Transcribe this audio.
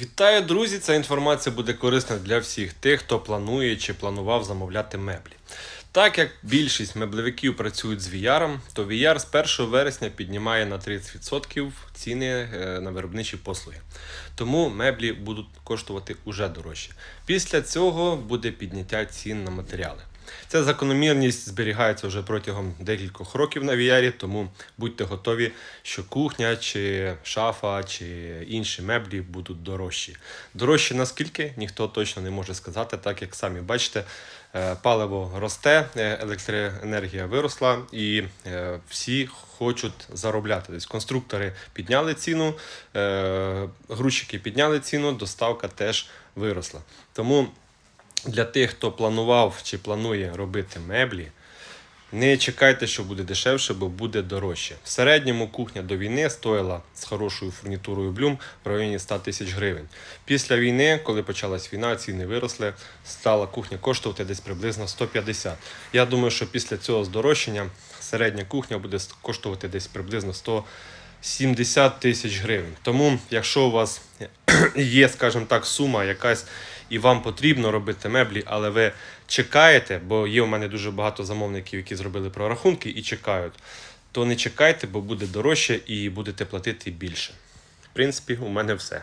Вітаю, друзі! Ця інформація буде корисна для всіх тих, хто планує чи планував замовляти меблі. Так як більшість меблевиків працюють з VR, то VR з 1 вересня піднімає на 30% ціни е, на виробничі послуги. Тому меблі будуть коштувати уже дорожче. Після цього буде підняття цін на матеріали. Ця закономірність зберігається вже протягом декількох років на VR, тому будьте готові, що кухня, чи шафа, чи інші меблі будуть дорожчі. Дорожчі наскільки ніхто точно не може сказати, так як самі бачите, е, паливо росте, е, електроенергія виросла і е, всі хочуть заробляти. Тобто конструктори підняли ціну, грузчики підняли ціну, доставка теж виросла. Тому для тих, хто планував чи планує робити меблі, не чекайте, що буде дешевше, бо буде дорожче. В середньому кухня до війни стоїла з хорошою фурнітурою Блюм в районі 100 тисяч гривень. Після війни, коли почалась війна, ціни виросли, стала кухня коштувати десь приблизно 150. Я думаю, що після цього здорожчання середня кухня буде коштувати десь приблизно 170 тисяч гривень. Тому, якщо у вас є, скажімо так, сума якась і вам потрібно робити меблі, але ви чекаєте, бо є у мене дуже багато замовників, які зробили прорахунки і чекають, то не чекайте, бо буде дорожче і будете платити більше. В принципі, у мене все.